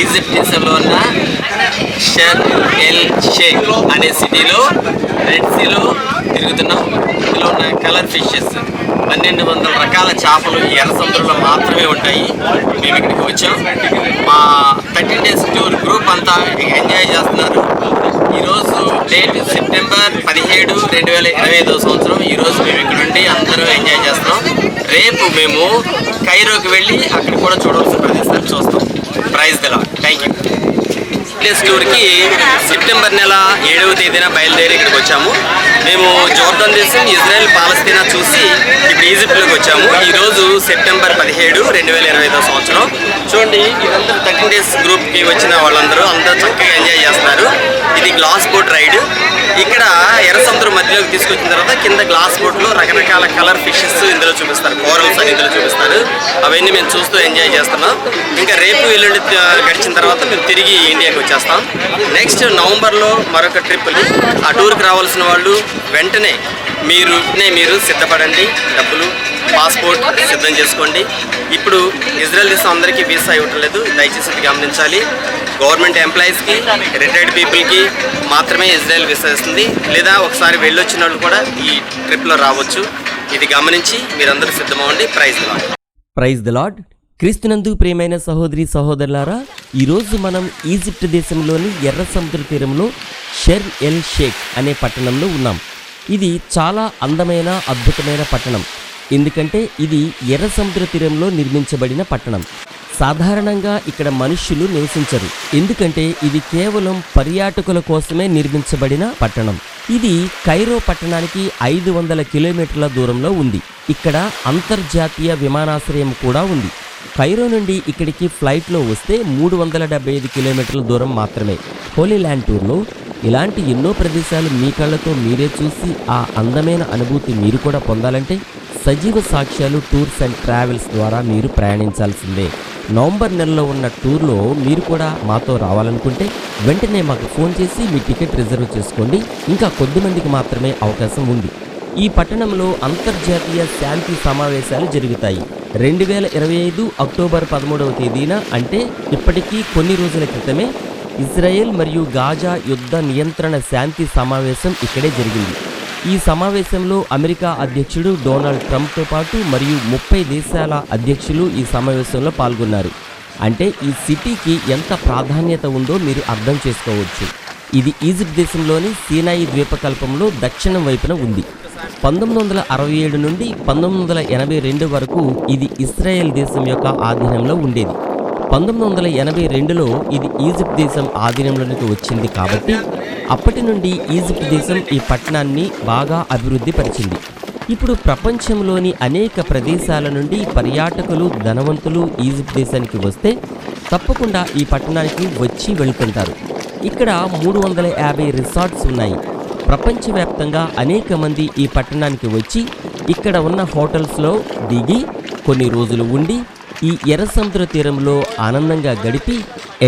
Egypt దేశంలో ఉన్న షర్ L Sheikh అనే సిటీలో రెడ్ సీలో తిరుగుతున్నాం ఇందులో ఉన్న కలర్ ఫిషెస్. పన్నెండు వందల రకాల చేపలు ఎర్ర సముద్రంలో మాత్రమే ఉంటాయి. మేము ఇక్కడికి వచ్చాం. మా థర్టీన్ డేస్ టూర్ గ్రూప్ అంతా ఎంజాయ్ చేస్తున్నారు. ఈరోజు డేట్ సెప్టెంబర్ పదిహేడు రెండు వేల ఇరవై ఐదో సంవత్సరం. ఈరోజు మేము ఇక్కడ నుండి అందరూ ఎంజాయ్ చేస్తున్నాం. రేపు మేము కైరోకి వెళ్ళి అక్కడ కూడా చూడవలసిన ప్రదేశాలు చూస్తాం. ప్రైజ్ దిలా థ్యాంక్ యూ Place టూర్కి సెప్టెంబర్ నెల ఏడవ తేదీన బయలుదేరి ఇక్కడికి వచ్చాము. మేము జోర్దన్ దేశం ఇజ్రాయెల్ పాలస్తీనా చూసి ఇప్పుడు ఈజిప్ట్లోకి వచ్చాము. ఈరోజు సెప్టెంబర్ పదిహేడు రెండు వేల ఇరవై ఐదో సంవత్సరం. చూడండి ఇదంతా థర్టీన్ డేస్ గ్రూప్కి వచ్చిన వాళ్ళందరూ అందరూ చక్కగా ఎంజాయ్ చేస్తున్నారు. ఇది గ్లాస్ బోట్ రైడ్. ఇక్కడ ఎర్ర సముద్రం మధ్యలోకి తీసుకొచ్చిన తర్వాత కింద గ్లాస్ బోట్లో రకరకాల కలర్ ఫిషెస్ ఇందులో చూపిస్తారు. కోరల్స్ అని ఇందులో చూపిస్తారు. అవన్నీ మేము చూస్తూ ఎంజాయ్ చేస్తున్నాం. ఇంకా రేపు ఎల్లుండి గడిచిన తర్వాత మేము తిరిగి ఇండియాకి వచ్చేస్తాం నెక్స్ట్ నవంబర్లో మరొక ట్రిప్ని ఆ టూర్కి రావాల్సిన వాళ్ళు వెంటనే మీరు నే మీరు సిద్ధపడండి. డబ్బులు పాస్పోర్ట్ సిద్ధం చేసుకోండి. ఇప్పుడు ఇజ్రాయెల్ దేశం అందరికీ వీసా ఇవ్వటం లేదు దయచేసి ఇది గమనించాలి. గవర్నమెంట్ ఎంప్లాయీస్కి రిటైర్డ్ పీపుల్కి మాత్రమే ఇజ్రాయెల్ వీసా ఇస్తుంది. లేదా ఒకసారి వెళ్ళొచ్చిన వాళ్ళు కూడా ఈ ట్రిప్లో రావచ్చు. ఇది గమనించి మీరందరూ సిద్ధమవ్వండి. ప్రైజ్ లాగా ప్రైజ్ ద లాడ్ క్రీస్తునందు ప్రియమైన సహోదరి సహోదరులారా ఈరోజు మనం ఈజిప్ట్ దేశంలోని ఎర్ర సముద్ర తీరంలో షెర్ ఎల్ షేక్ అనే పట్టణంలో ఉన్నాం. ఇది చాలా అందమైన అద్భుతమైన పట్టణం. ఎందుకంటే ఇది ఎర్ర సముద్ర తీరంలో నిర్మించబడిన పట్టణం. సాధారణంగా ఇక్కడ మనుష్యులు నివసించరు. ఎందుకంటే ఇది కేవలం పర్యాటకుల కోసమే నిర్మించబడిన పట్టణం. ఇది కైరో పట్టణానికి ఐదు వందల కిలోమీటర్ల దూరంలో ఉంది. ఇక్కడ అంతర్జాతీయ విమానాశ్రయం కూడా ఉంది. కైరో నుండి ఇక్కడికి ఫ్లైట్లో వస్తే మూడు వందల డెబ్బై ఐదు కిలోమీటర్ల దూరం మాత్రమే. హోలీ ల్యాండ్ టూర్లో ఇలాంటి ఎన్నో ప్రదేశాలు మీ కళ్ళతో మీరే చూసి ఆ అందమైన అనుభూతి మీరు కూడా పొందాలంటే సజీవ సాక్ష్యాలు టూర్స్ అండ్ ట్రావెల్స్ ద్వారా మీరు ప్రయాణించాల్సిందే. నవంబర్ నెలలో ఉన్న టూర్లో మీరు కూడా మాతో రావాలనుకుంటే వెంటనే మాకు ఫోన్ చేసి మీ టికెట్ రిజర్వ్ చేసుకోండి. ఇంకా కొద్ది మందికి మాత్రమే అవకాశం ఉంది. ఈ పట్టణంలో అంతర్జాతీయ శాంతి సమావేశాలు జరుగుతాయి. రెండు వేల ఇరవై ఐదు అక్టోబర్ పదమూడవ తేదీన అంటే ఇప్పటికీ కొన్ని రోజుల క్రితమే ఇజ్రాయెల్ మరియు గాజా యుద్ధ నియంత్రణ శాంతి సమావేశం ఇక్కడే జరిగింది. ఈ సమావేశంలో అమెరికా అధ్యక్షుడు డొనాల్డ్ ట్రంప్తో పాటు మరియు ముప్పై దేశాల అధ్యక్షులు ఈ సమావేశంలో పాల్గొన్నారు. అంటే ఈ సిటీకి ఎంత ప్రాధాన్యత ఉందో మీరు అర్థం చేసుకోవచ్చు. ఇది ఈజిప్ట్ దేశంలోని సీనాయి ద్వీపకల్పంలో దక్షిణం వైపున ఉంది. పంతొమ్మిది వందల అరవై ఏడు నుండి పంతొమ్మిది వందల ఎనభై రెండు వరకు ఇది ఇస్రాయెల్ దేశం యొక్క ఆధీనంలో ఉండేది. పంతొమ్మిది వందల ఎనభై రెండులో ఇది ఈజిప్ట్ దేశం ఆధీనంలోనికి వచ్చింది కాబట్టి అప్పటి నుండి ఈజిప్ట్ దేశం ఈ పట్టణాన్ని బాగా అభివృద్ధి పరిచింది. ఇప్పుడు ప్రపంచంలోని అనేక ప్రదేశాల నుండి పర్యాటకులు ధనవంతులు ఈజిప్ట్ దేశానికి వస్తే తప్పకుండా ఈ పట్టణానికి వచ్చి వెళ్తుంటారు. ఇక్కడ మూడు వందల యాభై రిసార్ట్స్ ఉన్నాయి. ప్రపంచవ్యాప్తంగా అనేక మంది ఈ పట్టణానికి వచ్చి ఇక్కడ ఉన్న హోటల్స్లో దిగి కొన్ని రోజులు ఉండి ఈ ఎర్ర సముద్ర తీరంలో ఆనందంగా గడిపి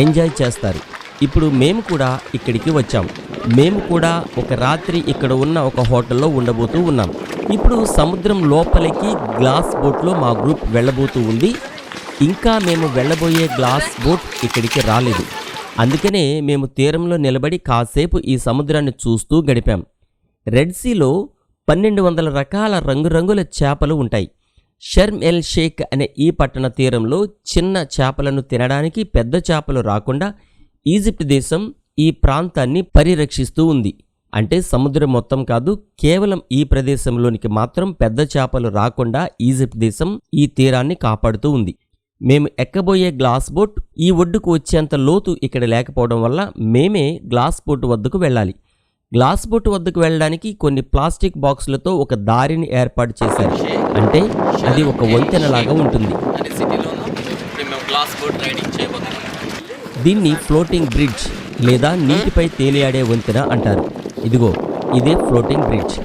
ఎంజాయ్ చేస్తారు. ఇప్పుడు మేము కూడా ఇక్కడికి వచ్చాం. మేము కూడా ఒక రాత్రి ఇక్కడ ఉన్న ఒక హోటల్లో ఉండబోతూ ఉన్నాం. ఇప్పుడు సముద్రం లోపలికి గ్లాస్ బోట్లో మా గ్రూప్ వెళ్ళబోతూ ఉంది. ఇంకా మేము వెళ్ళబోయే గ్లాస్ బోట్ ఇక్కడికి రాలేదు. అందుకనే మేము తీరంలో నిలబడి కాసేపు ఈ సముద్రాన్ని చూస్తూ గడిపాం. రెడ్ సీలో పన్నెండు వందల రకాల రంగురంగుల చేపలు ఉంటాయి. షర్మ్ ఎల్ షేక్ అనే ఈ పట్టణ తీరంలో చిన్న చేపలను తినడానికి పెద్ద చేపలు రాకుండా ఈజిప్ట్ దేశం ఈ ప్రాంతాన్ని పరిరక్షిస్తూ ఉంది. అంటే సముద్రం మొత్తం కాదు కేవలం ఈ ప్రదేశంలోనికి మాత్రం పెద్ద చేపలు రాకుండా ఈజిప్ట్ దేశం ఈ తీరాన్ని కాపాడుతూ ఉంది. మేము ఎక్కబోయే గ్లాస్ బోట్ ఈ ఒడ్డుకు వచ్చేంత లోతు ఇక్కడ లేకపోవడం వల్ల మేమే గ్లాస్ బోట్ వద్దకు వెళ్ళాలి. గ్లాస్ బోట్ వద్దకు వెళ్ళడానికి కొన్ని ప్లాస్టిక్ బాక్సులతో ఒక దారిని ఏర్పాటు చేశారు. అంటే అది ఒక వంతెనలాగా ఉంటుంది. దీన్ని ఫ్లోటింగ్ బ్రిడ్జ్ లేదా నీటిపై తేలియాడే వంతెన అంటారు. ఇదిగో ఇదే ఫ్లోటింగ్ బ్రిడ్జ్.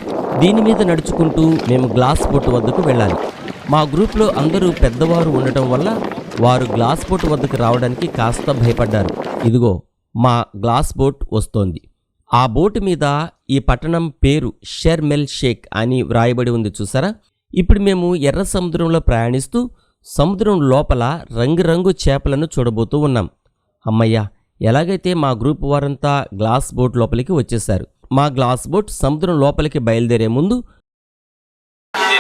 దీని మీద నడుచుకుంటూ మేము గ్లాస్ బోట్ వద్దకు వెళ్ళాలి. మా గ్రూప్లో అందరూ పెద్దవారు ఉండటం వల్ల వారు గ్లాస్ బోట్ వద్దకు రావడానికి కాస్త భయపడ్డారు. ఇదిగో మా గ్లాస్ బోట్ వస్తోంది. ఆ బోటు మీద ఈ పట్టణం పేరు షెర్మెల్ షేక్ అని వ్రాయబడి ఉంది చూసారా? ఇప్పుడు మేము ఎర్ర సముద్రంలో ప్రయాణిస్తూ సముద్రం లోపల రంగురంగు చేపలను చూడబోతూ ఉన్నాం. అమ్మయ్య ఎలాగైతే మా గ్రూప్ వారంతా గ్లాస్ బోట్ లోపలికి వచ్చేశారు. మా గ్లాస్ బోట్ సముద్రం లోపలికి బయలుదేరే ముందు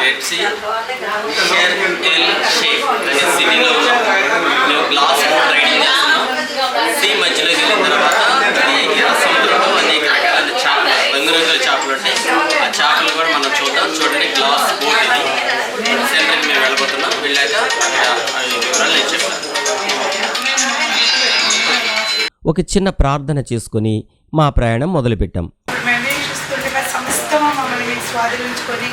red sea Sharm El Sheikh అనే సిటీలో తర్వాత సముద్రంలో అనేక రకాల చేపలు చేపలు ఉంటాయి ఆ చేపలు కూడా మనం చూద్దాం చూడండి గ్లాస్ బోట్ ఇది సెంటర్కి మేము వెళ్ళాక వివరాలు ఒక చిన్న ప్రార్థన చేసుకుని మా ప్రయాణం మొదలుపెట్టాం. మేమే మమ్మల్ని స్వాధీనించుకొని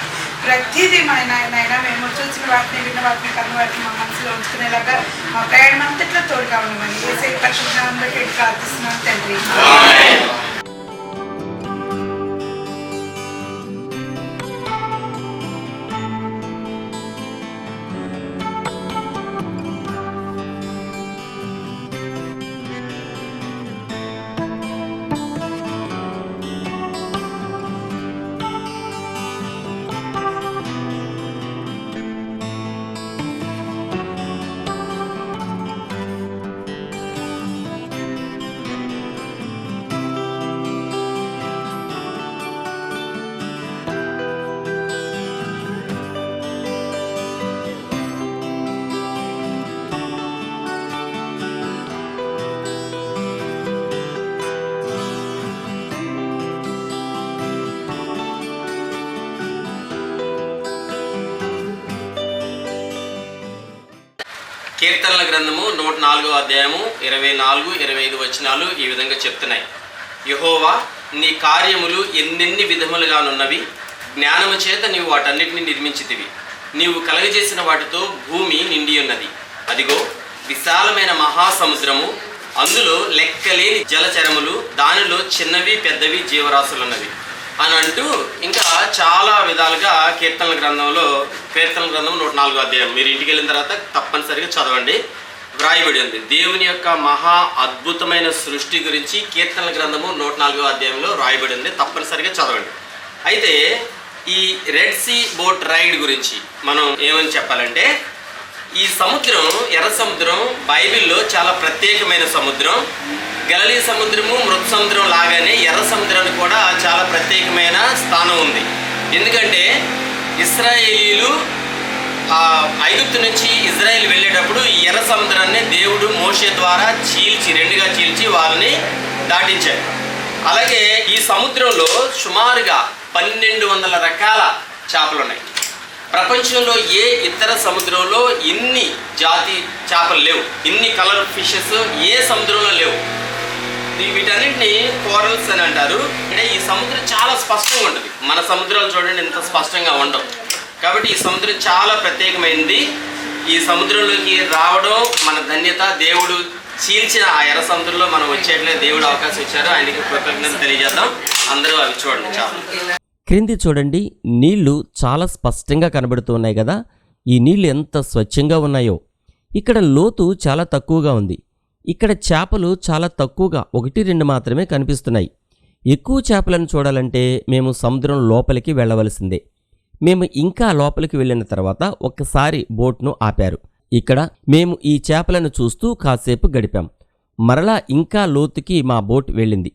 ప్రతిదీ మా నాయన మేము చూసిన వాటిని విన్న వాటిని కన్న వాటిని మా మనసులో ఉంచుకునేలాగా మా ప్రయాణం అంతట్లో తోడుగా ఉండమని. ఏసై పరిశుభ్రం బట్టి ప్రార్థిస్తున్నాం తండ్రి. కీర్తనల గ్రంథము నూట నాలుగో అధ్యాయము ఇరవై నాలుగు ఇరవై ఐదు వచనాలు ఈ విధంగా చెప్తున్నాయి. యహోవా నీ కార్యములు ఎన్నెన్ని విధములుగానున్నవి? జ్ఞానము చేత నీవు వాటన్నిటిని నిర్మించితివి. నీవు కలగజేసిన వాటితో భూమి నిండి ఉన్నది. అదిగో విశాలమైన మహాసముద్రము అందులో లెక్కలేని జలచరములు దానిలో చిన్నవి పెద్దవి జీవరాశులున్నవి. అని అంటూ ఇంకా చాలా విధాలుగా కీర్తనల గ్రంథంలో కీర్తన గ్రంథం నూట నాలుగో అధ్యాయం. మీరు ఇంటికి వెళ్ళిన తర్వాత తప్పనిసరిగా చదవండి. వ్రాయబడి ఉంది. దేవుని యొక్క మహా అద్భుతమైన సృష్టి గురించి కీర్తనల గ్రంథము నూట నాలుగో అధ్యాయంలో రాయబడి ఉంది. తప్పనిసరిగా చదవండి. అయితే ఈ రెడ్ సీ బోట్ రైడ్ గురించి మనం ఏమని చెప్పాలంటే ఈ సముద్రం ఎర్ర సముద్రం బైబిల్లో చాలా ప్రత్యేకమైన సముద్రం. గలలీ సముద్రము మృత సముద్రం లాగానే ఎర్ర సముద్రానికి కూడా చాలా ప్రత్యేకమైన స్థానం ఉంది. ఎందుకంటే ఇస్రాయేలీలు ఐగుప్తు నుంచి ఇజ్రాయెల్ వెళ్ళేటప్పుడు ఎర్ర సముద్రాన్ని దేవుడు మోషే ద్వారా చీల్చి రెండుగా చీల్చి వాళ్ళని దాటించాడు. అలాగే ఈ సముద్రంలో సుమారుగా పన్నెండు వందల రకాల చేపలు ఉన్నాయి ప్రపంచంలో ఏ ఇతర సముద్రంలో ఇన్ని జాతి చేపలు లేవు? ఇన్ని కలర్ ఫిషెస్ ఏ సముద్రంలో లేవు? వీటన్నింటిని కోరల్స్ అని అంటారు. అంటే ఈ సముద్రం చాలా స్పష్టంగా ఉంటుంది. మన సముద్రాలు చూడండి ఇంత స్పష్టంగా ఉండవు. కాబట్టి ఈ సముద్రం చాలా ప్రత్యేకమైనది ఈ సముద్రంలోకి రావడం మన ధన్యత. దేవుడు చీల్చిన ఆ ఎర్ర సముద్రంలో మనం వచ్చేట్లే దేవుడు అవకాశం ఇచ్చారు. ఆయనకి కృతజ్ఞత తెలియజేద్దాం. అందరూ అవి చూడండి. చాలా. క్రింది చూడండి నీళ్ళు చాలా స్పష్టంగా కనబడుతున్నాయి కదా. ఈ నీళ్ళు ఎంత స్వచ్ఛంగా ఉన్నాయో. ఇక్కడ లోతు చాలా తక్కువగా ఉంది. ఇక్కడ చేపలు చాలా తక్కువగా ఒకటి రెండు మాత్రమే కనిపిస్తున్నాయి. ఎక్కువ చేపలను చూడాలంటే మేము సముద్రం లోపలికి వెళ్ళవలసిందే. మేము ఇంకా లోపలికి వెళ్ళిన తర్వాత ఒక్కసారి బోట్ను ఆపారు. ఇక్కడ మేము ఈ చేపలను చూస్తూ కాసేపు గడిపాం. మరలా ఇంకా లోతుకి మా బోట్ వెళ్ళింది.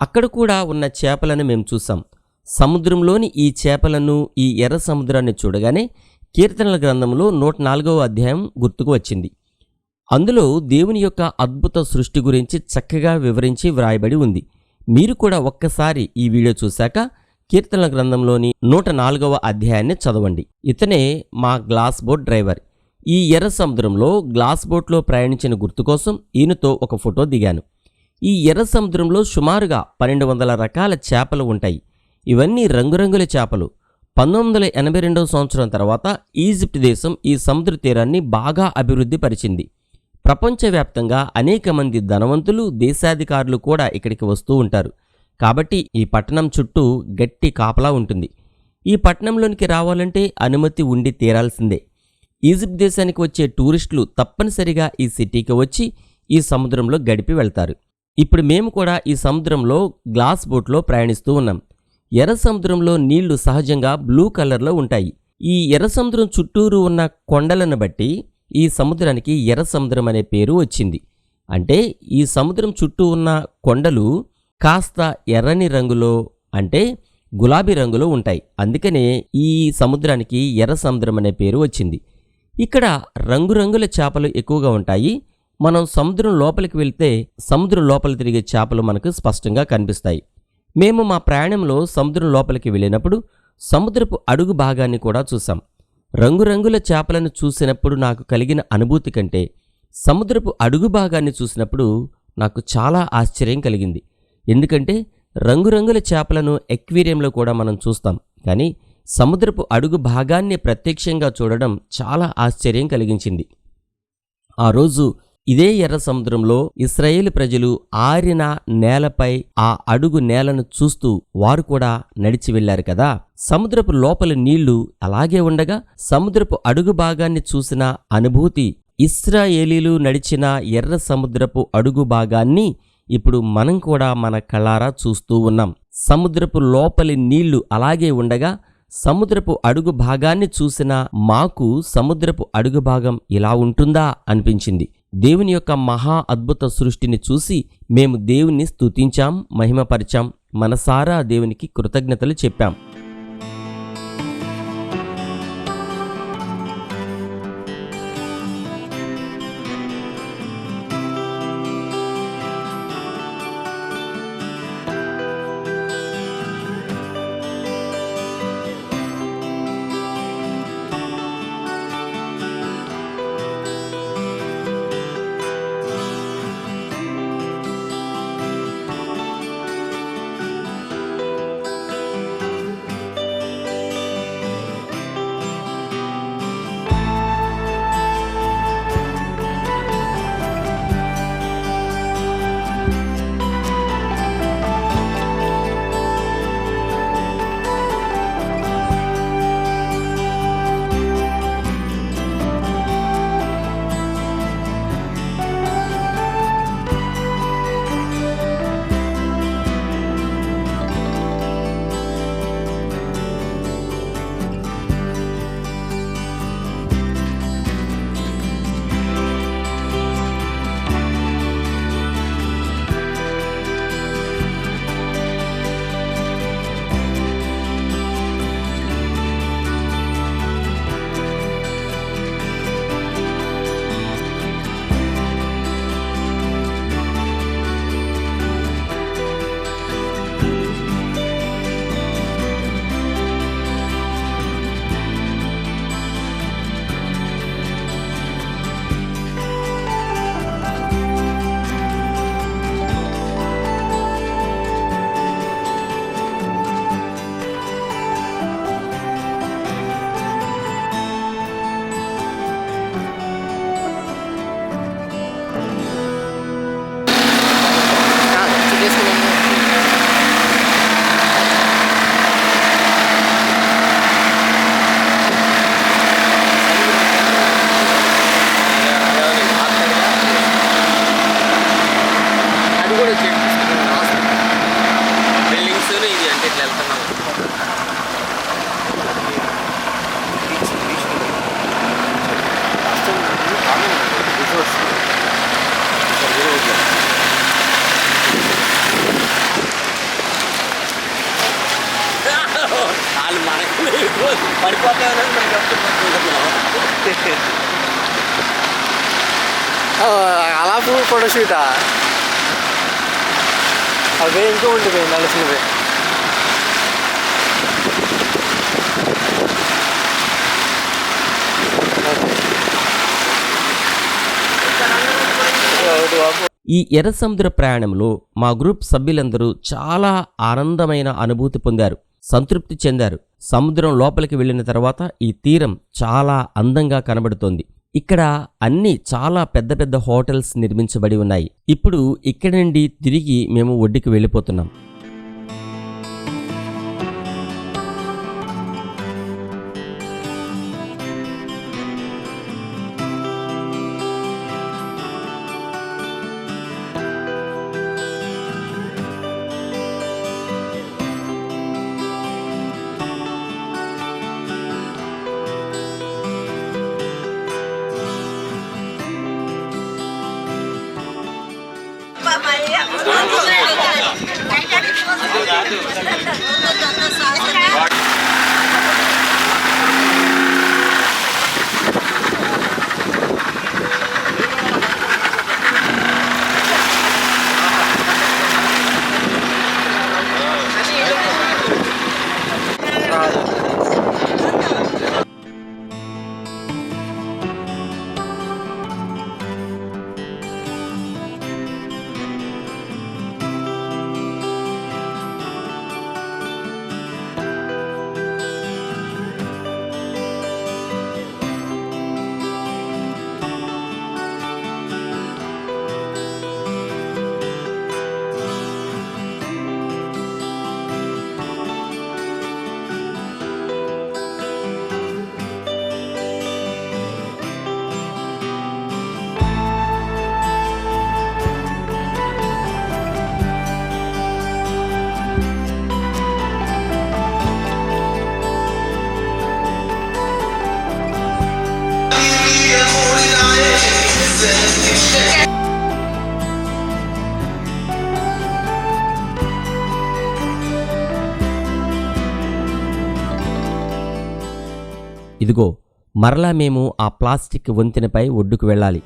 అక్కడ కూడా ఉన్న చేపలను మేము చూసాం. సముద్రంలోని ఈ చేపలను ఈ ఎర్ర సముద్రాన్ని చూడగానే కీర్తనల గ్రంథంలో నూట నాలుగవ అధ్యాయం గుర్తుకు వచ్చింది. అందులో దేవుని యొక్క అద్భుత సృష్టి గురించి చక్కగా వివరించి వ్రాయబడి ఉంది. మీరు కూడా ఒక్కసారి ఈ వీడియో చూశాక కీర్తన గ్రంథంలోని నూట నాలుగవ అధ్యాయాన్ని చదవండి. ఇతనే మా గ్లాస్ బోట్ డ్రైవర్. ఈ ఎర్ర సముద్రంలో గ్లాస్ బోట్లో ప్రయాణించిన గుర్తు కోసం ఈయనతో ఒక ఫోటో దిగాను. ఈ ఎర్ర సముద్రంలో సుమారుగా పన్నెండు వందల రకాల చేపలు ఉంటాయి. ఇవన్నీ రంగురంగుల చేపలు. పంతొమ్మిది వందల ఎనభై రెండవ సంవత్సరం తర్వాత ఈజిప్ట్ దేశం ఈ సముద్ర తీరాన్ని బాగా అభివృద్ధి పరిచింది. ప్రపంచవ్యాప్తంగా అనేక మంది ధనవంతులు దేశాధికారులు కూడా ఇక్కడికి వస్తూ ఉంటారు. కాబట్టి ఈ పట్టణం చుట్టూ గట్టి కాపలా ఉంటుంది. ఈ పట్టణంలోనికి రావాలంటే అనుమతి ఉండి తీరాల్సిందే. ఈజిప్ట్ దేశానికి వచ్చే టూరిస్టులు తప్పనిసరిగా ఈ సిటీకి వచ్చి ఈ సముద్రంలో గడిపి వెళ్తారు. ఇప్పుడు మేము కూడా ఈ సముద్రంలో గ్లాస్ బోట్లో ప్రయాణిస్తూ ఉన్నాం. ఎర్ర సముద్రంలో నీళ్ళు సహజంగా బ్లూ కలర్లో ఉంటాయి. ఈ ఎర్ర సముద్రం చుట్టూరు ఉన్న కొండలను బట్టి ఈ సముద్రానికి ఎర్ర సముద్రం అనే పేరు వచ్చింది. అంటే ఈ సముద్రం చుట్టూ ఉన్న కొండలు కాస్త ఎర్రని రంగులో అంటే గులాబీ రంగులో ఉంటాయి. అందుకనే ఈ సముద్రానికి ఎర్ర సముద్రం అనే పేరు వచ్చింది. ఇక్కడ రంగురంగుల చేపలు ఎక్కువగా ఉంటాయి. మనం సముద్రం లోపలికి వెళ్తే సముద్రం లోపల తిరిగే చేపలు మనకు స్పష్టంగా కనిపిస్తాయి. మేము మా ప్రయాణంలో సముద్రం లోపలికి వెళ్ళినప్పుడు సముద్రపు అడుగు భాగాన్ని కూడా చూసాం రంగురంగుల చేపలను చూసినప్పుడు నాకు కలిగిన అనుభూతి కంటే సముద్రపు అడుగు భాగాన్ని చూసినప్పుడు నాకు చాలా ఆశ్చర్యం కలిగింది. ఎందుకంటే రంగురంగుల చేపలను ఎక్వేరియంలో కూడా మనం చూస్తాం. కానీ సముద్రపు అడుగు భాగాన్ని ప్రత్యక్షంగా చూడడం చాలా ఆశ్చర్యం కలిగించింది. ఆ రోజు ఇదే ఎర్ర సముద్రంలో ఇస్రాయేల్ ప్రజలు ఆరిన నేలపై ఆ అడుగు నేలను చూస్తూ వారు కూడా నడిచి వెళ్ళారు కదా. సముద్రపు లోపలి నీళ్ళు అలాగే ఉండగా సముద్రపు అడుగు భాగాన్ని చూసిన అనుభూతి ఇస్రాయేలీలు నడిచిన ఎర్ర సముద్రపు అడుగు భాగాన్ని ఇప్పుడు మనం కూడా మన కళ్ళారా చూస్తూ ఉన్నాం. సముద్రపు లోపలి నీళ్ళు అలాగే ఉండగా సముద్రపు అడుగు భాగాన్ని చూసిన మాకు సముద్రపు అడుగు భాగం ఇలా ఉంటుందా అనిపించింది. దేవుని యొక్క మహా అద్భుత సృష్టిని చూసి మేము దేవుని స్తుతించాం మహిమపరిచాం మనసారా దేవునికి కృతజ్ఞతలు చెప్పాం. షూటా అవే ఇంకా ఉంటుంది నలిసినవి ఈ ఎర్ర సముద్ర ప్రయాణంలో మా గ్రూప్ సభ్యులందరూ చాలా ఆనందమైన అనుభూతి పొందారు సంతృప్తి చెందారు. సముద్రం లోపలికి వెళ్ళిన తర్వాత ఈ తీరం చాలా అందంగా కనబడుతోంది. ఇక్కడ అన్ని చాలా పెద్ద పెద్ద హోటల్స్ నిర్మించబడి ఉన్నాయి. ఇప్పుడు ఇక్కడి నుండి తిరిగి మేము ఒడ్డుకి వెళ్ళిపోతున్నాం. どうしたんですか? ఇదిగో మరలా మేము ఆ ప్లాస్టిక్ వంతెనపై ఒడ్డుకు వెళ్ళాలి.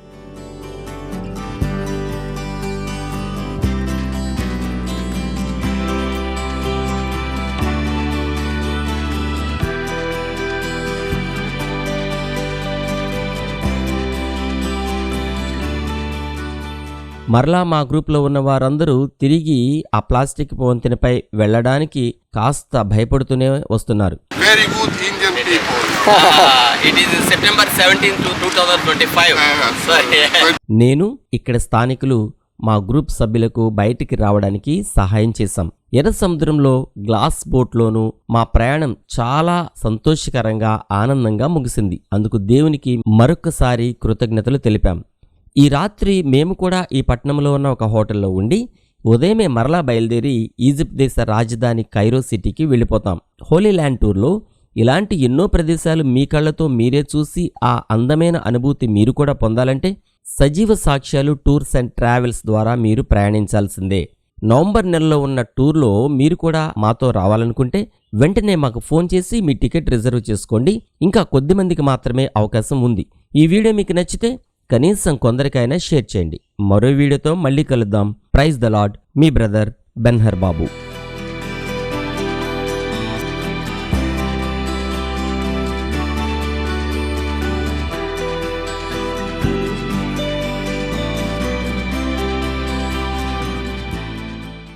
మరలా మా గ్రూప్లో ఉన్న వారందరూ తిరిగి ఆ ప్లాస్టిక్ వంతెనపై వెళ్ళడానికి కాస్త భయపడుతూనే వస్తున్నారు. Very good Indian people. It is September seventeen to two thousand twenty five నేను ఇక్కడ స్థానికులు మా గ్రూప్ సభ్యులకు బయటికి రావడానికి సహాయం చేశాం. ఎర్ర సముద్రంలో గ్లాస్ బోట్లోనూ మా ప్రయాణం చాలా సంతోషకరంగా ఆనందంగా ముగిసింది. అందుకు దేవునికి మరొకసారి కృతజ్ఞతలు తెలిపాం. ఈ రాత్రి మేము కూడా ఈ పట్టణంలో ఉన్న ఒక హోటల్లో ఉండి ఉదయమే మరలా బయలుదేరి ఈజిప్ట్ దేశ రాజధాని కైరో సిటీకి వెళ్ళిపోతాం. హోలీ ల్యాండ్ టూర్లో ఇలాంటి ఎన్నో ప్రదేశాలు మీ కళ్ళతో మీరే చూసి ఆ అందమైన అనుభూతి మీరు కూడా పొందాలంటే సజీవ సాక్ష్యాలు టూర్స్ అండ్ ట్రావెల్స్ ద్వారా మీరు ప్రయాణించాల్సిందే. నవంబర్ నెలలో ఉన్న టూర్లో మీరు కూడా మాతో రావాలనుకుంటే వెంటనే మాకు ఫోన్ చేసి మీ టికెట్ రిజర్వ్ చేసుకోండి. ఇంకా కొద్ది మందికి మాత్రమే అవకాశం ఉంది. ఈ వీడియో మీకు నచ్చితే కనీసం కొందరికైనా షేర్ చేయండి. మరో వీడియోతో మళ్ళీ కలుద్దాం. ప్రైజ్ ద లాడ్ మీ బ్రదర్ బెన్హర్ బాబు